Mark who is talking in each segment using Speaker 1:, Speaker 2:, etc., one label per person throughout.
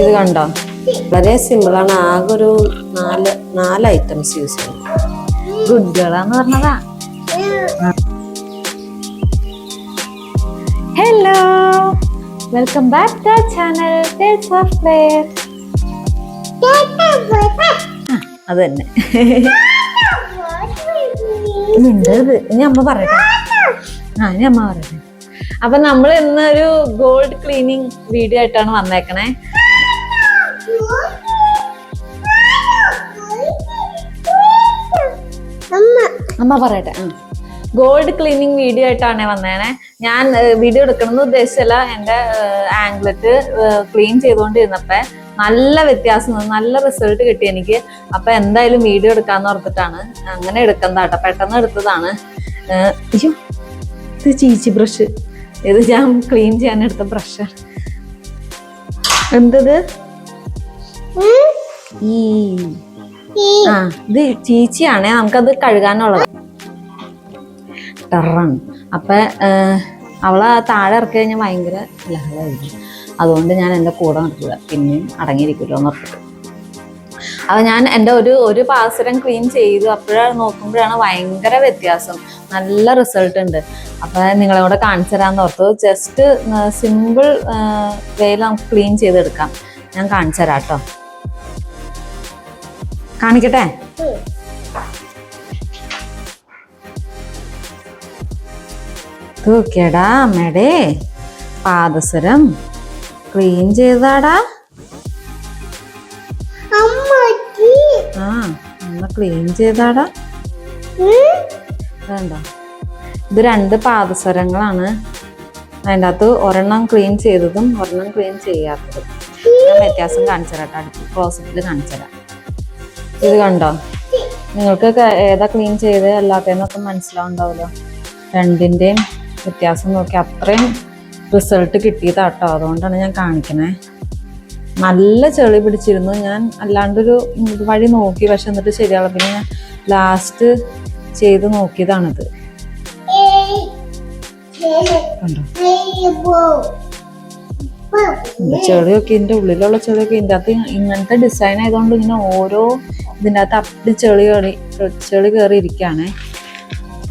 Speaker 1: ഇത് കണ്ടോ? വളരെ സിമ്പിളാണ് ആകെ ഒരു നാല് നാല് ഐറ്റംസ് യൂസ് ചെയ്യുന്നത്
Speaker 2: ഗുഡ് പറഞ്ഞതാ. Hello welcome back to channel tales of player അത് തന്നെ ഉണ്ട് ഇനി അമ്മ പറയട്ടെ. ആ ഇനി അമ്മ പറയട്ടെ. അപ്പൊ നമ്മൾ ഇന്ന് ഒരു ഗോൾഡ് ക്ലീനിങ് വീഡിയോ ആയിട്ടാണ് വന്നേക്കണേ. അമ്മ പറയട്ടെ. ഗോൾഡ് ക്ലീനിങ് വീഡിയോ ആയിട്ടാണ് വന്നേനെ. ഞാൻ വീഡിയോ എടുക്കണമെന്ന് ഉദ്ദേശിച്ചല്ല. എന്റെ ആംഗ്ലറ്റ് ക്ലീൻ ചെയ്തുകൊണ്ടിരുന്നപ്പോൾ നല്ല വ്യത്യാസം നല്ല റിസൾട്ട് കിട്ടി എനിക്ക്. അപ്പൊ എന്തായാലും വീഡിയോ എടുക്കാന്ന് ഓർത്തിട്ടാണ് അങ്ങനെ എടുക്കുന്നതാട്ടോ പെട്ടെന്ന് എടുത്തതാണ്. അയ്യോ ഇത് ചീച്ചി ബ്രഷ് ഇത് ഞാൻ ക്ലീൻ ചെയ്യാൻ എടുത്ത ബ്രഷാണ് എന്തത്? ഈ ഇത് ചീച്ചിയാണേ നമുക്കത് കഴുകാനുള്ളത്. ടെറാണ് അപ്പൊ അവളെ താഴെ ഇറക്കി കഴിഞ്ഞാൽ ഭയങ്കര ലഹളായിരിക്കും അതുകൊണ്ട് ഞാൻ എന്റെ കൂടെ നിർത്തില്ല പിന്നെയും അടങ്ങിയിരിക്കുമല്ലോ എന്ന് അപ്പൊ ഞാൻ എന്റെ ഒരു ഒരു പാസരം ക്ലീൻ ചെയ്തു അപ്പോഴാണ് നോക്കുമ്പോഴാണ് ഭയങ്കര വ്യത്യാസം. നല്ല റിസൾട്ട് ഉണ്ട്. അപ്പൊ നിങ്ങളെ കൂടെ കാണിച്ചു തരാന്ന് ഓർത്തു. ജസ്റ്റ് സിമ്പിൾ വേയിൽ നമുക്ക് ക്ലീൻ ചെയ്തെടുക്കാം. ഞാൻ കാണിച്ചു തരാം കേട്ടോ കാണിക്കട്ടെ? തൂക്കിയടാ അമ്മയുടെ പാദസരം ക്ലീൻ ചെയ്താടാ. ആ അമ്മ ക്ലീൻ ചെയ്താടാ. വേണ്ട. ഇത് രണ്ട് പാദസരങ്ങളാണ്. അതിന്റെ അകത്ത് ഒരെണ്ണം ക്ലീൻ ചെയ്തതും ഒരെണ്ണം ക്ലീൻ ചെയ്യാത്തതും. വ്യത്യാസം കാണിച്ചു തരാം അടുത്ത് ക്ലോസറ്റിൽ കാണിച്ചു തരാം ഇത് കണ്ടോ? നിങ്ങൾക്ക് ഏതാ ക്ലീൻ ചെയ്ത് അല്ലാത്തതെന്നൊക്കെ മനസ്സിലാവുണ്ടാവല്ലോ രണ്ടിന്റെയും വ്യത്യാസം നോക്കി അത്രയും റിസൾട്ട് കിട്ടിയതാട്ടോ. അതുകൊണ്ടാണ് ഞാൻ കാണിക്കണേ. നല്ല ചെളി പിടിച്ചിരുന്നു. ഞാൻ അല്ലാണ്ടൊരു വഴി നോക്കി. പക്ഷെ എന്നിട്ട് ശരിയാവുള്ള പിന്നെ ഞാൻ ലാസ്റ്റ് ചെയ്ത് നോക്കിയതാണിത്. കണ്ടോ? ചെളിയൊക്കെ ഇതിന്റെ ഉള്ളിലുള്ള ചെളിയൊക്കെ ഇതിന്റെ അകത്ത് ഇങ്ങനത്തെ ഡിസൈൻ ആയതുകൊണ്ട് ഇങ്ങനെ ഓരോ ഇതിന്റെ അകത്ത് അപ്പടി ചെളി കളി ചെളി കയറി ഇരിക്കുകയാണേ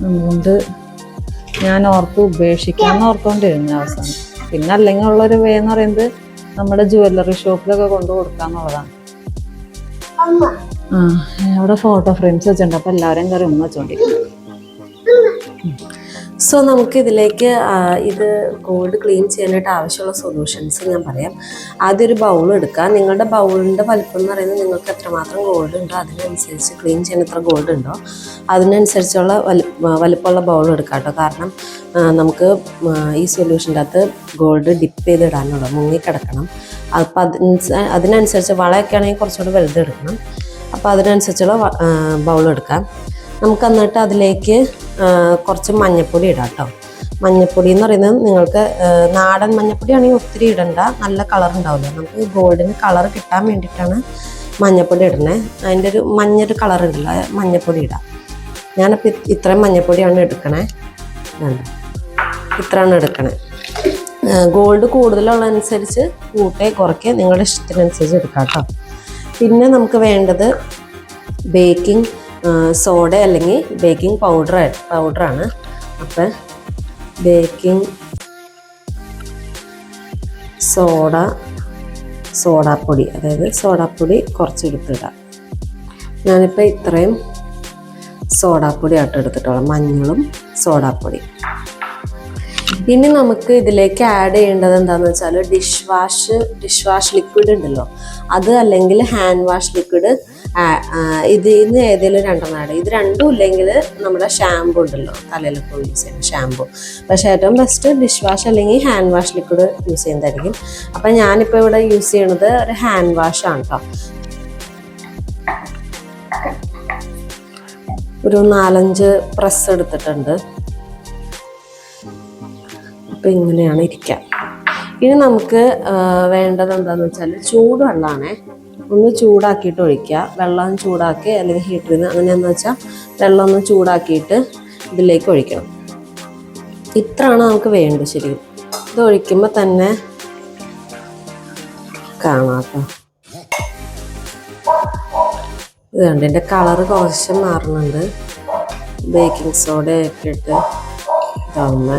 Speaker 2: അതുകൊണ്ട് ഞാൻ ഓർത്ത് ഉപേക്ഷിക്കാമെന്ന് ഓർത്തുകൊണ്ടിരുന്നു അവസാനം. പിന്നെ അല്ലെങ്കിൽ ഉള്ളൊരു വേ എന്ന് പറയുന്നത് നമ്മുടെ ജുവല്ലറി ഷോപ്പിലൊക്കെ കൊണ്ടു കൊടുക്കാന്നുള്ളതാണ്. ആ അവിടെ ഫോട്ടോ ഫ്രെയിംസ് വെച്ചിട്ടുണ്ട്. അപ്പൊ എല്ലാവരും കയറി ഉമ്മ വെച്ചോണ്ടിരിക്കും
Speaker 1: സോ നമുക്ക് ഇതിലേക്ക് ഇത് ഗോൾഡ് ക്ലീൻ ചെയ്യാനായിട്ട് ആവശ്യമുള്ള സൊല്യൂഷൻസ് ഞാൻ പറയാം. ആദ്യം ഒരു ബൗൾ എടുക്കുക നിങ്ങളുടെ ബൗളിന്റെ വലിപ്പം എന്ന് പറയുന്നത് നിങ്ങൾക്ക് എത്രമാത്രം ഗോൾഡ് ഉണ്ടോ അതിനനുസരിച്ച് ക്ലീൻ ചെയ്യാൻ എത്ര ഗോൾഡ് ഉണ്ടോ അതിനനുസരിച്ചുള്ള വലി വലിപ്പമുള്ള ബൗൾ എടുക്കുക കേട്ടോ. കാരണം നമുക്ക് ഈ സൊല്യൂഷന്റെ അകത്ത് ഗോൾഡ് ഡിപ്പ് ചെയ്തിടാനുള്ള മുങ്ങിക്കിടക്കണം. അപ്പം അതിനനുസ അതിനനുസരിച്ച് വളയൊക്കെ ആണെങ്കിൽ കുറച്ചുകൂടി വലുത് എടുക്കണം. അപ്പോൾ അതിനനുസരിച്ചുള്ള ബൗൾ എടുക്കാം. നമുക്ക് എന്നിട്ട് അതിലേക്ക് കുറച്ച് മഞ്ഞൾപ്പൊടി ഇടാം കേട്ടോ. മഞ്ഞൾപ്പൊടി എന്ന് പറയുന്നത് നിങ്ങൾക്ക് നാടൻ മഞ്ഞൾപ്പൊടി ആണെങ്കിൽ ഒത്തിരി ഇടണ്ട. നല്ല കളർ ഉണ്ടാവില്ല. നമുക്ക് ഗോൾഡിന് കളർ കിട്ടാൻ വേണ്ടിയിട്ടാണ് മഞ്ഞൾപ്പൊടി ഇടണേ അതിന്റെ ഒരു മഞ്ഞൊരു കളർ ഉണ്ടല്ലോ മഞ്ഞൾപ്പൊടി ഇടാം. ഞാനപ്പോൾ ഇത് ഇത്രയും മഞ്ഞൾപ്പൊടിയാണ് എടുക്കണേ. വേണ്ട ഇത്രയാണ് എടുക്കണേ. ഗോൾഡ് കൂടുതലുള്ളതനുസരിച്ച് കൂട്ടേ കുറയ്ക്കുക. നിങ്ങളുടെ ഇഷ്ടത്തിനനുസരിച്ച് എടുക്കാം കേട്ടോ. പിന്നെ നമുക്ക് വേണ്ടത് ബേക്കിംഗ് സോഡ അല്ലെങ്കിൽ ബേക്കിംഗ് പൗഡർ പൗഡറാണ്. അപ്പം ബേക്കിംഗ് സോഡ സോഡാപ്പൊടി അതായത് സോഡാപ്പൊടി കുറച്ച് കുറച്ചെടുത്തിടാം. ഞാനിപ്പോൾ ഇത്രയും സോഡാപ്പൊടി ആയിട്ട് എടുത്തിട്ടുള്ളൂ മഞ്ഞളും സോഡാപ്പൊടി. ഇനി നമുക്ക് ഇതിലേക്ക് ആഡ് ചെയ്യേണ്ടത് എന്താണെന്ന് വെച്ചാൽ dish wash dish wash liquid ഉണ്ടല്ലോ. അത് അല്ലെങ്കിൽ ഹാൻഡ് വാഷ് ലിക്വിഡ് ഇതിൽ നിന്ന് ഏതെങ്കിലും രണ്ടെണ്ണം ഇത് രണ്ടും ഇല്ലെങ്കിൽ നമ്മുടെ ഷാമ്പു ഉണ്ടല്ലോ തലയിലൊക്കെ യൂസ് ചെയ്യുന്ന ഷാമ്പു പക്ഷേ ഏറ്റവും ബെസ്റ്റ് ഡിഷ് വാഷ് അല്ലെങ്കിൽ ഹാൻഡ് വാഷ് ലിക്വിഡ് യൂസ് ചെയ്യുന്നതായിരിക്കും. അപ്പം ഞാനിപ്പോൾ ഇവിടെ യൂസ് ചെയ്യണത് ഒരു ഹാൻഡ് വാഷ് ആണ് കേട്ടോ ഒരു നാലഞ്ച് പ്രസ് എടുത്തിട്ടുണ്ട്. അപ്പം ഇങ്ങനെയാണ് ഇരിക്കുക ഇനി നമുക്ക് വേണ്ടത് എന്താണെന്ന് വെച്ചാൽ ചൂടുവെള്ളമാണേ ഒന്ന് ചൂടാക്കിയിട്ട് ഒഴിക്കുക. വെള്ളം ചൂടാക്കി അല്ലെങ്കിൽ ഹീറ്ററിൽ നിന്ന് അങ്ങനെയാന്ന് വെച്ചാൽ വെള്ളം ഒന്ന് ചൂടാക്കിയിട്ട് ഇതിലേക്ക് ഒഴിക്കണം. ഇത്രയാണ് നമുക്ക് വേണ്ടത് ശരിക്കും. ഇത് ഒഴിക്കുമ്പോൾ തന്നെ കാണാം കേട്ടോ. എന്റെ കളറ് കുറച്ച് മാറുന്നുണ്ട്. ബേക്കിംഗ് സോഡ ഇട്ട് ഇതാവുമ്പോ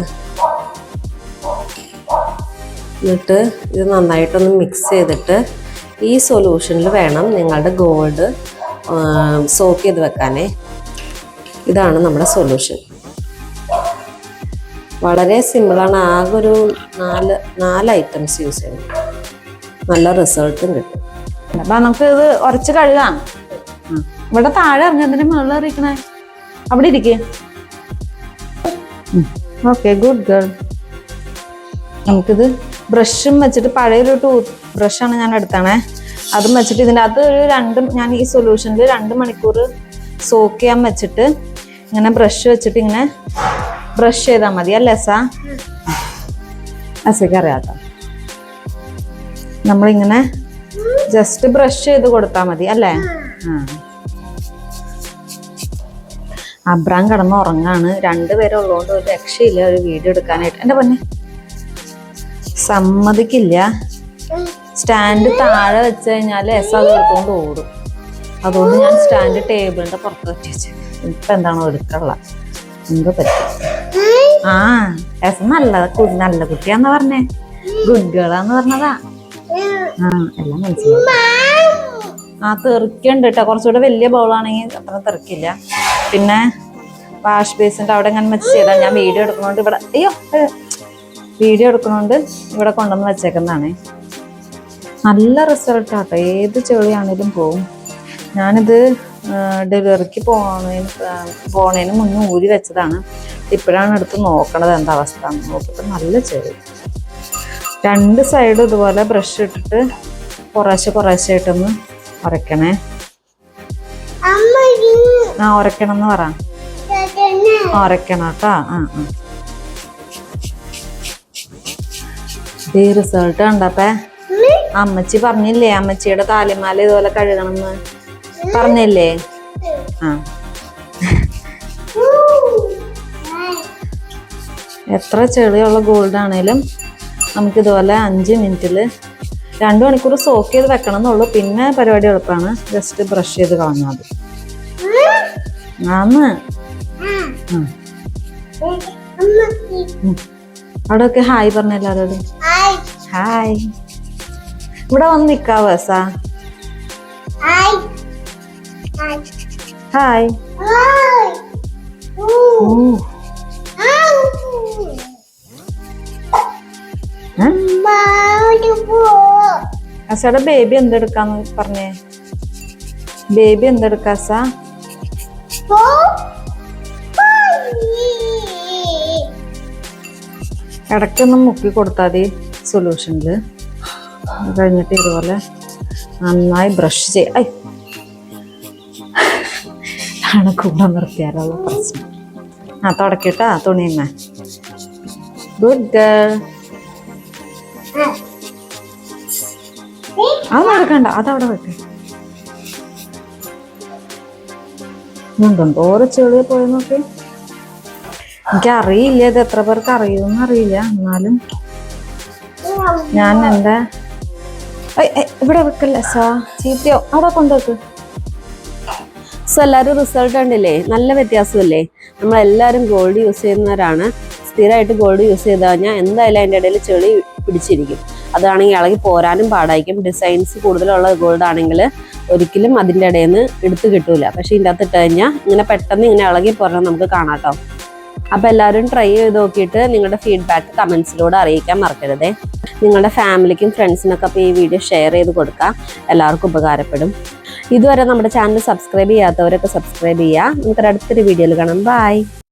Speaker 1: എന്നിട്ട് ഇത് നന്നായിട്ടൊന്ന് മിക്സ് ചെയ്തിട്ട് ഈ സൊല്യൂഷനിൽ വേണം നിങ്ങളുടെ ഗോൾഡ് സോക്ക് ചെയ്ത് വെക്കാനേ. ഇതാണ് നമ്മുടെ സൊല്യൂഷൻ വളരെ സിമ്പിളാണ് ആകെ ഒരു നാല് നാല് ഐറ്റംസ് യൂസ് ചെയ്യണം നല്ല റിസൾട്ടും കിട്ടും.
Speaker 2: അപ്പൊ നമുക്ക് ഇത് ഉരച്ച് കഴുകാം. ഇവിടെ താഴെ ഇറങ്ങുന്നതിന് മുകളിൽ ഇരിക്കണേ അവിടെ ഇരിക്കേ. ഓക്കെ ഗുഡ് ഗേൾ നമുക്കിത് ബ്രഷും വെച്ചിട്ട് പഴയൊരു ടൂത്ത് ബ്രഷാണ് ഞാൻ എടുത്തണേ. അതും വെച്ചിട്ട് ഇതിന്റെ അകത്ത് ഒരു രണ്ട് ഞാൻ ഈ സൊല്യൂഷനിൽ രണ്ട് മണിക്കൂർ സോക്ക് ചെയ്യാൻ വെച്ചിട്ട് ഇങ്ങനെ ബ്രഷ് വെച്ചിട്ട് ഇങ്ങനെ ബ്രഷ് ചെയ്താൽ മതി. അല്ലേ സാ അസയ്ക്ക് അറിയാട്ടോ. നമ്മളിങ്ങനെ ജസ്റ്റ് ബ്രഷ് ചെയ്ത് കൊടുത്താൽ മതി അല്ലേ? ആ. അബ്രാം കിടന്ന് ഉറങ്ങാണ്. രണ്ടുപേരും ഉള്ളതുകൊണ്ട് ഒരു രക്ഷയില്ല ഒരു വീഡിയോ എടുക്കാനായിട്ട്. എന്റെ പൊന്നെ സമ്മതിക്കില്ല. സ്റ്റാൻഡ് താഴെ വെച്ച് കഴിഞ്ഞാൽ എസ് അത് എടുത്തുകൊണ്ട് ഓടും. അതുകൊണ്ട് ഞാൻ സ്റ്റാൻഡ് ടേബിളിന്റെ പുറത്ത് വെച്ച്. ഇപ്പൊ എന്താണോ എടുക്കുള്ള എന്ത് പറ്റും? ആ എസ് നല്ല നല്ല കുട്ടിയാന്ന് പറഞ്ഞേ. ഗുഡ് ഗേളാന്ന് പറഞ്ഞതാ. ആ എല്ലാം മനസ്സിലായി. ആ തെറിക്കുണ്ട് കേട്ടോ കുറച്ചുകൂടെ വലിയ ബൗളാണെങ്കിൽ അത്ര തെറിക്കില്ല. പിന്നെ വാഷ് ബേസിന്റെ അവിടെ ഇങ്ങനെ വെച്ച് ചെയ്താൽ ഞാൻ വീഡിയോ എടുക്കണോണ്ട് ഇവിടെ അയ്യോ വീഡിയോ എടുക്കണോണ്ട് ഇവിടെ കൊണ്ടുവന്ന് വെച്ചേക്കുന്നതാണ്. നല്ല റിസൾട്ട് ആട്ടോ ഏത് ചെളിയാണേലും പോവും. ഞാനിത് ഡെലിവറിക്ക് പോകുന്നതിന് പോണേന് മുന്നേ ഊരി വെച്ചതാണ്. ഇപ്പോഴാണ് എടുത്ത് നോക്കണത് എന്താ അവസ്ഥ. നോക്കിയിട്ട് നല്ല ചെളി. രണ്ട് സൈഡും ഇതുപോലെ ബ്രഷ് ഇട്ടിട്ട് കുറേശ്ശെ കുറേശ്ശെ ആയിട്ടൊന്ന് ഉരയ്ക്കണേ. ആ ഉരയ്ക്കണം എന്ന് പറ. ആ, ഉരയ്ക്കണം കേട്ടോ. ആ ആ. ഈ റിസൾട്ട് കണ്ടപ്പേ അമ്മച്ചി പറഞ്ഞില്ലേ അമ്മച്ചിയുടെ താലിമാല ഇതുപോലെ കഴുകണമെന്ന്? പറഞ്ഞില്ലേ? ആ. എത്ര ചെളിയുള്ള ഗോൾഡ് ആണേലും നമുക്ക് ഇതുപോലെ അഞ്ച് മിനിറ്റിൽ രണ്ട് മണിക്കൂർ സോക്ക് ചെയ്ത് വെക്കണം എന്നുള്ളൂ പിന്നെ പരിപാടി എളുപ്പമാണ് ജസ്റ്റ് ബ്രഷ് ചെയ്ത് കളഞ്ഞാൽ മതി. ആന്ന്. അവിടെയൊക്കെ ഹായ് പറഞ്ഞ എല്ലാവരോടും ഹായ്. ഇവിടെ വന്ന് നിക്കാവോ സാ? ഹായ് അസയുടെ ബേബി എന്തെടുക്കാന്ന് പറഞ്ഞേ. ബേബി എന്തെടുക്കാ സാ? ഇടയ്ക്കൊന്ന് മുക്കി കൊടുത്താൽ മതി സൊല്യൂഷനിൽ കഴിഞ്ഞിട്ട് ഇതുപോലെ നന്നായി ബ്രഷ് ചെയ്യ ഐ. ആണ് കൂടെ നിർത്തിയാലുള്ള പ്രശ്നം. ആ തുടക്കിട്ടാ തുണിയമ്മ ഗുഡ് ഗേൾ അത് നടക്കണ്ട അതവിടെ വെക്ക്. എന്തോരം ചെളി പോയി നോക്കി. എനിക്ക് അറിയില്ല ഇത് എത്ര പേർക്ക് അറിയുമെന്ന് അറിയില്ല. എന്നാലും ഞാൻ ഐ, ഇവിടെ വെക്കല്ല സാ? ചീത്തയോ? അവിടെ കൊണ്ടുവെക്ക്.
Speaker 1: സോ എല്ലാവരും റിസൾട്ട് ഉണ്ടല്ലേ നല്ല വ്യത്യാസമല്ലേ? നമ്മളെല്ലാവരും ഗോൾഡ് യൂസ് ചെയ്യുന്നവരാണ്. സ്ഥിരമായിട്ട് ഗോൾഡ് യൂസ് ചെയ്ത് കഴിഞ്ഞാൽ എന്തായാലും അതിന്റെ ഇടയിൽ ചെളി പിടിച്ചിരിക്കും. അതാണെങ്കിൽ ഇളകി പോരാനും പാടായിരിക്കും. ഡിസൈൻസ് കൂടുതലുള്ള ഗോൾഡ് ആണെങ്കിൽ ഒരിക്കലും അതിന്റെ ഇടയിൽ നിന്ന് എടുത്ത് കിട്ടൂല. പക്ഷേ ഇതിന്റെ അകത്ത് ഇട്ട് കഴിഞ്ഞാൽ ഇങ്ങനെ പെട്ടെന്ന് ഇങ്ങനെ ഇളകി പോരണം നമുക്ക് കാണാം കേട്ടോ. അപ്പോൾ എല്ലാവരും ട്രൈ ചെയ്ത് നോക്കിയിട്ട് നിങ്ങളുടെ ഫീഡ്ബാക്ക് കമൻസിലൂടെ അറിയിക്കാൻ മറക്കരുതേ. നിങ്ങളുടെ ഫാമിലിക്കും ഫ്രണ്ട്സിനൊക്കെ അപ്പോൾ ഈ വീഡിയോ ഷെയർ ചെയ്ത് കൊടുക്കുക എല്ലാവർക്കും ഉപകാരപ്പെടും. ഇതുവരെ നമ്മുടെ ചാനൽ സബ്സ്ക്രൈബ് ചെയ്യാത്തവരൊക്കെ സബ്സ്ക്രൈബ് ചെയ്യുക നമുക്കൊരു അടുത്തൊരു വീഡിയോയിൽ കാണാം. ബൈ